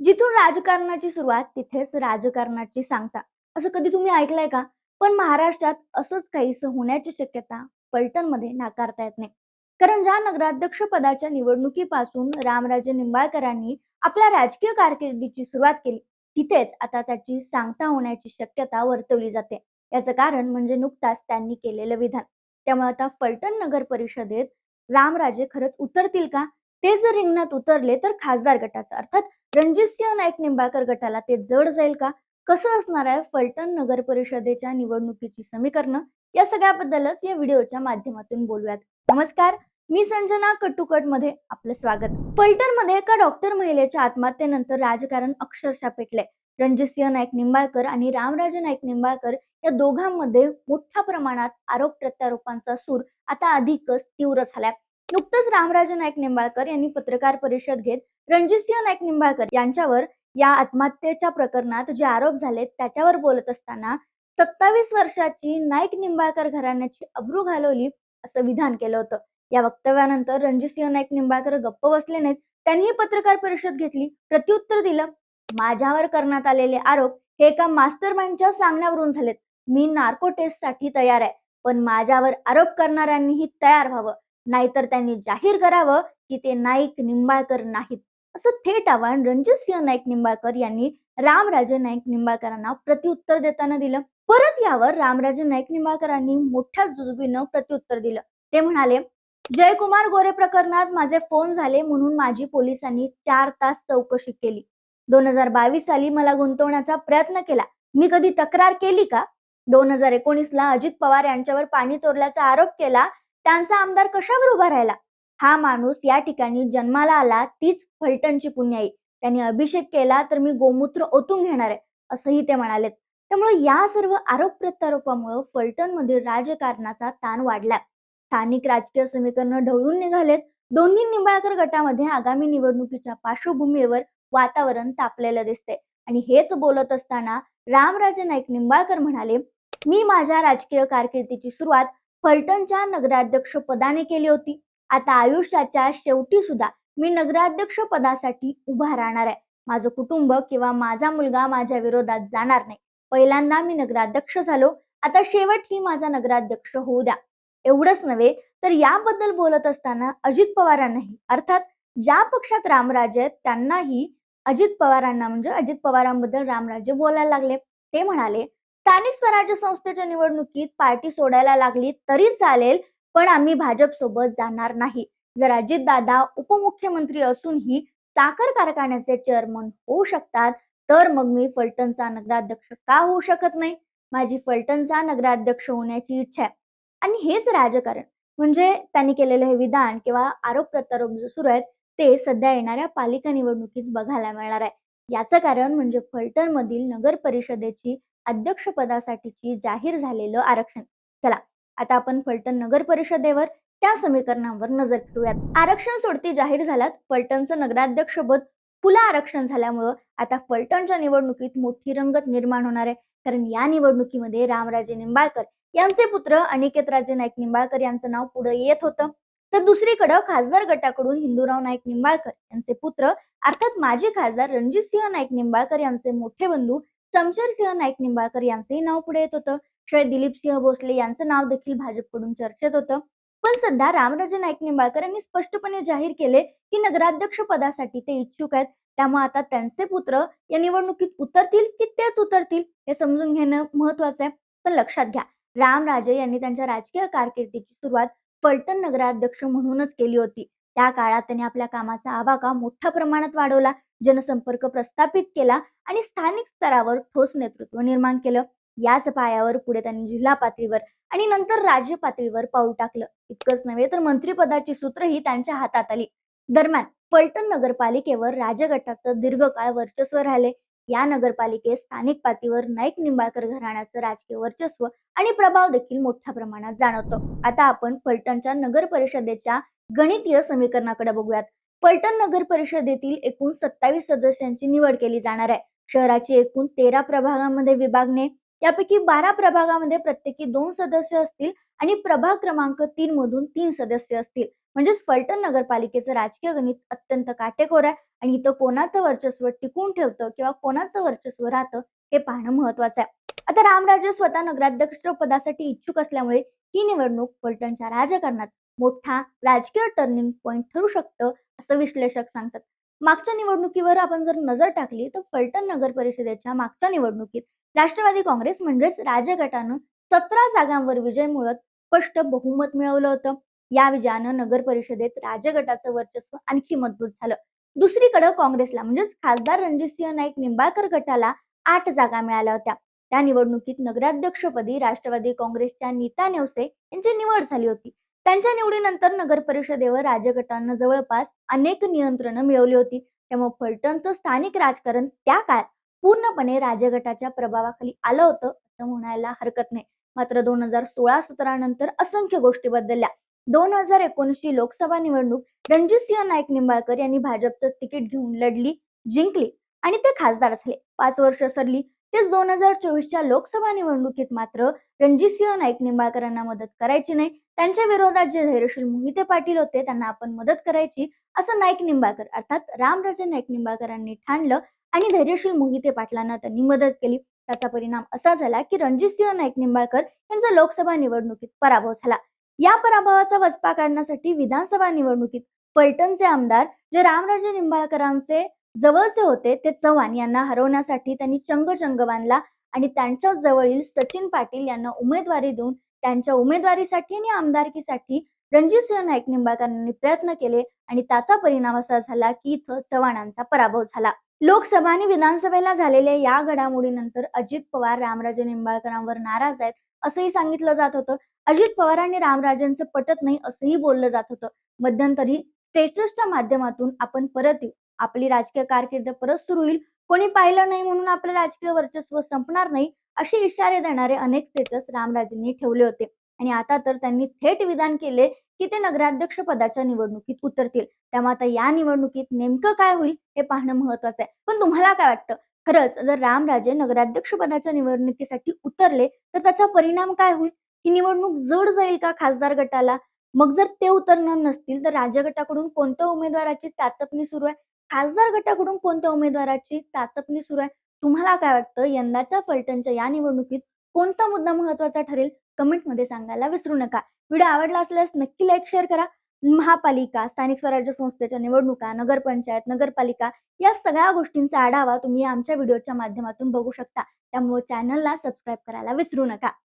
जिथून राजकारणाची सुरुवात तिथेच राजकारणाची सांगता. असं कधी तुम्ही ऐकलंय का? पण महाराष्ट्रात असंच काहीसं होण्याची शक्यता फलटणमध्ये नाकारता येत नाही. कारण ज्या नगराध्यक्ष पदाच्या निवडणुकीपासून रामराजे निंबाळकरांनी आपल्या राजकीय कारकिर्दीची सुरुवात केली तिथेच आता त्याची सांगता होण्याची शक्यता वर्तवली जाते. याचं कारण म्हणजे नुकताच त्यांनी केलेलं विधान. त्यामुळे आता फलटण नगर परिषदेत रामराजे खरंच उतरतील का? ते जर रिंगणात उतरले तर खासदार गटाचं. अर्थात रणजितसिंह नाईक निंबाळकर गटाला ते जड जाईल का? कसं असणार आहे फलटण नगर परिषदेच्या निवडणुकीची समीकरणं? या सगळ्याबद्दलच या व्हिडिओच्या माध्यमातून बोलूयात. नमस्कार मी संजना कटुकटमध्ये आपलं स्वागत. फलटणमध्ये एका डॉक्टर महिलेच्या आत्महत्येनंतर राजकारण अक्षरशः पेटले रणजितसिंह नाईक निंबाळकर आणि रामराजे नाईक निंबाळकर या दोघांमध्ये मोठ्या प्रमाणात आरोप प्रत्यारोपांचा सूर आता अधिकच तीव्र झालाय. नुकतंच रामराजे नाईक निंबाळकर यांनी पत्रकार परिषद घेत रणजितसिंह नाईक निंबाळकर यांच्यावर या आत्महत्येच्या प्रकरणात जे आरोप झाले त्याच्यावर बोलत असताना सत्तावीस वर्षाची नाईक निंबाळकर घराण्याची अब्रू घालवली असं विधान केलं होतं. या वक्तव्यानंतर रणजितसिंह नाईक निंबाळकर गप्प बसले नाहीत त्यांनी पत्रकार परिषद घेतली. प्रत्युत्तर दिलं. माझ्यावर करण्यात आलेले आरोप हे एका मास्टर माइंडच्या सांगण्यावरून झालेत. मी नार्को टेस्टसाठी तयार आहे. पण माझ्यावर आरोप करणाऱ्यांनीही तयार व्हावं. नाहीतर त्यांनी जाहीर करावं की ते नाईक निंबाळकर नाहीत. असं थेट आव्हान रणजितसिंह नाईक निंबाळकर यांनी रामराजे नाईक निंबाळकरांना प्रत्युत्तर देताना दिलं. परत यावर रामराजे नाईक निंबाळकरांनी मोठ्या जुजबीनं प्रत्युत्तर दिलं. ते म्हणाले जयकुमार गोरे प्रकरणात माझे फोन झाले म्हणून माझी पोलिसांनी चार तास चौकशी केली. दोन हजार बावीस साली मला गुंतवण्याचा प्रयत्न केला. मी कधी तक्रार केली का? दोन हजार एकोणीस ला अजित पवार यांच्यावर पाणी चोरल्याचा आरोप केला त्यांचा आमदार कशावर उभा राहिला? हा माणूस या ठिकाणी जन्माला आला तीच फलटणची पुण्याई. त्यांनी अभिषेक केला तर मी गोमूत्र ओतून घेणार आहे असंही ते म्हणालेत. त्यामुळे या सर्व आरोप प्रत्यारोपामुळे फलटणमधील राजकारणाचा ताण वाढला. स्थानिक राजकीय समीकरण ढवळून निघालेत. दोन्ही निंबाळकर गटामध्ये आगामी निवडणुकीच्या पार्श्वभूमीवर वातावरण तापलेलं दिसते आणि हेच बोलत असताना रामराजे नाईक निंबाळकर म्हणाले मी माझ्या राजकीय कारकिर्दीची सुरुवात फलटणच्या नगराध्यक्ष पदाने केली होती. आता आयुष्याच्या शेवटी सुद्धा मी नगराध्यक्ष पदासाठी उभा राहणार आहे. माझं कुटुंब किंवा माझा मुलगा माझ्या विरोधात जाणार नाही. पहिल्यांदा मी नगराध्यक्ष झालो. आता शेवट ही माझा नगराध्यक्ष होऊ द्या. एवढंच नव्हे तर याबद्दल बोलत असताना अजित पवारांनाही अर्थात ज्या पक्षात रामराजे आहेत त्यांनाही अजित पवारांना म्हणजे अजित पवारांबद्दल रामराजे बोलायला लागले. ते म्हणाले स्थानिक स्वराज्य संस्थेच्या निवडणुकीत पार्टी सोडायला लागली तरी चालेल पण आम्ही भाजप सोबत जाणार नाही. जर अजितदादा उपमुख्यमंत्री असूनही साखर कारखान्याचे चेअरमन होऊ शकतात तर मग मी फलटणचा नगराध्यक्ष का होऊ शकत नाही? माझी फलटणचा नगराध्यक्ष होण्याची इच्छा आहे. आणि हेच राजकारण. म्हणजे त्यांनी केलेलं हे विधान किंवा आरोप प्रत्यारोप जे सुरू आहेत ते सध्या येणाऱ्या पालिका निवडणुकीत बघायला मिळणार आहे. याचं कारण म्हणजे फलटणमधील नगर परिषदेची अध्यक्षपदासाठीची जाहीर झालेलं आरक्षण. चला आता आपण फलटण नगर परिषदेवर त्या समीकरणावर नजर ठेवूयात. आरक्षण सोडती जाहीर झाल्यात फलटणचं नगराध्यक्षपद पुला आरक्षण झाल्यामुळं आता फलटणच्या निवडणुकीत मोठी रंगत निर्माण होणार आहे. कारण या निवडणुकीमध्ये रामराजे निंबाळकर यांचे पुत्र अनिकेतराजे नाईक निंबाळकर यांचं नाव पुढे येत होतं. तर दुसरीकडं खासदार गटाकडून हिंदूराव नाईक निंबाळकर यांचे पुत्र अर्थात माजी खासदार रणजितसिंह नाईक निंबाळकर यांचे मोठे बंधू समशेरसिंह नाईक निंबाळकर यांचंही नाव पुढे येत होतं. शिवाय दिलीपसिंह भोसले यांचं नाव देखील भाजपकडून चर्चेत होतं. पण सध्या रामराजे नाईक निंबाळकर यांनी स्पष्टपणे जाहीर केले की नगराध्यक्ष पदासाठी ते इच्छुक आहेत. त्यामुळे आता त्यांचे पुत्र या निवडणुकीत उतरतील की तेच उतरतील हे समजून घेणं महत्वाचं आहे. पण लक्षात घ्या रामराजे यांनी त्यांच्या राजकीय कारकिर्दीची सुरुवात फलटण नगराध्यक्ष म्हणूनच केली होती. त्या काळात त्यांनी आपल्या कामाचा आवाका मोठ्या प्रमाणात वाढवला. जनसंपर्क प्रस्थापित केला आणि स्थानिक स्तरावर ठोस नेतृत्व निर्माण केलं. याच पायावर पुढे त्यांनी जिल्हा पातळीवर आणि नंतर राज्य पातळीवर पाऊल टाकलं. इतकंच नव्हे तर मंत्रिपदाची सूत्रही त्यांच्या हातात आली. दरम्यान पलटण नगरपालिकेवर राजगटाचं दीर्घकाळ वर्चस्व राहिले. या नगरपालिकेत स्थानिक पातळीवर नाईक निंबाळकर घराण्याचं राजकीय वर्चस्व आणि प्रभाव देखील मोठ्या प्रमाणात जाणवतो. आता आपण फलटणच्या नगर परिषदेच्या गणितीय समीकरणाकडे बघूयात. पलटण नगर परिषदेतील एकूण सत्तावीस सदस्यांची निवड केली जाणार आहे. शहराची एकूण तेरा प्रभागामध्ये विभागणे यापैकी बारा प्रभागामध्ये प्रत्येकी दोन सदस्य असतील आणि प्रभाग क्रमांक तीन मधून तीन सदस्य असतील. म्हणजेच पलटण नगरपालिकेचं राजकीय गणित अत्यंत काटेकोर आहे आणि इथं कोणाचं वर्चस्व टिकून ठेवतं किंवा कोणाचं वर्चस्व राहतं हे पाहणं महत्वाचं आहे. आता रामराजे स्वतः नगराध्यक्ष पदासाठी इच्छुक असल्यामुळे ही निवडणूक पलटणच्या राजकारणात मोठा राजकीय टर्निंग पॉईंट ठरू शकतं असं विश्लेषक सांगतात. मागच्या निवडणुकीवर आपण जर नजर टाकली तर फलटण नगर परिषदेच्या मागच्या निवडणुकीत राष्ट्रवादी काँग्रेस म्हणजेच राजगटानं सतरा जागांवर विजय मिळत स्पष्ट बहुमत मिळवलं होतं. या विजयानं नगर परिषदेत राज्यगटाचं वर्चस्व आणखी मजबूत झालं. दुसरीकडे काँग्रेसला म्हणजेच खासदार रणजितसिंह नाईक निंबाळकर गटाला आठ जागा मिळाल्या होत्या. त्या निवडणुकीत नगराध्यक्षपदी राष्ट्रवादी काँग्रेसच्या नीता नेवसे यांची निवड झाली होती. त्यांच्या निवडीनंतर नगर परिषदेवर राज्यगटांना जवळपास अनेक नियंत्रणं मिळवली होती. त्यामुळे फलटणचं स्थानिक राजकारण त्या काळात पूर्णपणे राज्यगटाच्या प्रभावाखाली आलं होतं असं म्हणायला हरकत नाही. मात्र दोन हजार सोळा सतरा नंतर असंख्य गोष्टी बदलल्या. दोन हजार एकोणीसची लोकसभा निवडणूक रणजित सिंह नाईक निंबाळकर यांनी भाजपचं तिकीट घेऊन लढली जिंकली आणि ते खासदार झाले. पाच वर्ष सरली. तेच दोन हजार चोवीसच्या लोकसभा निवडणुकीत मात्र रणजितसिंह नाईक निंबाळकरांना मदत करायची नाही. त्यांच्या विरोधात जे धैर्यशील मोहिते पाटील होते त्यांना आपण मदत करायची असं नाईक निंबाळकर अर्थात रामराजे नाईक निंबाळकरांनी ठाणलं आणि धैर्यशील मोहिते पाटलांना त्यांनी मदत केली. त्याचा परिणाम असा झाला की रणजितसिंह नाईक निंबाळकर यांचा लोकसभा निवडणुकीत पराभव झाला. या पराभवाचा वचपा काढण्यासाठी विधानसभा निवडणुकीत फलटणचे आमदार जे रामराजे निंबाळकरांचे जवळचे होते ते चव्हाण यांना हरवण्यासाठी त्यांनी चंग चंग बांधला आणि त्यांच्या जवळील सचिन पाटील यांना उमेदवारी देऊन त्यांच्या उमेदवारीसाठी आणि आमदारकीसाठी रणजितसिंह नाईक निंबाळकरांनी प्रयत्न केले आणि त्याचा परिणाम असा झाला की इथं चव्हाणांचा पराभव झाला. लोकसभा आणि विधानसभेला झालेल्या या घडामोडीनंतर अजित पवार रामराजे निंबाळकरांवर नाराज आहेत असंही सांगितलं जात होतं. अजित पवार आणि रामराजेंचं पटत नाही असंही बोललं जात होतं. मध्यंतरी स्टेटसच्या माध्यमातून आपण परत येऊ. आपली राजकीय कारकीर्द परत सुरू होईल. कोणी पाहिलं नाही म्हणून आपलं राजकीय वर्चस्व संपणार नाही असे इशारे देणारे अनेक स्टेटस रामराजेंनी ठेवले होते. आणि आता तर त्यांनी थेट विधान केले की ते नगराध्यक्ष पदाच्या निवडणुकीत उतरतील. त्यामुळे आता या निवडणुकीत नेमकं काय होईल हे पाहणं महत्वाचं आहे. पण तुम्हाला काय वाटतं? खरंच जर रामराजे नगराध्यक्ष पदाच्या निवडणुकीसाठी उतरले तर त्याचा परिणाम काय होईल? ही निवडणूक जड जाईल का खासदार गटाला? मग जर ते उतरणार नसतील तर राज्य गटाकडून कोणत्या उमेदवाराची चाचपणी सुरू आहे? खासदार गटाकडून कोणत्या उमेदवाराची चाचपणी सुरू आहे तुम्हाला काय वाटतं? यंदाच्या फलटणच्या या निवडणुकीत कोणता मुद्दा महत्त्वाचा ठरेल? कमेंटमध्ये सांगायला विसरू नका. व्हिडिओ आवडला असल्यास नक्की लाईक शेअर करा. महापालिका स्थानिक स्वराज्य संस्थेच्या निवडणुका नगरपंचायत नगरपालिका या सगळ्या गोष्टींचा आढावा तुम्ही आमच्या व्हिडिओच्या माध्यमातून बघू शकता. त्यामुळे चॅनलला सबस्क्राईब करायला विसरू नका.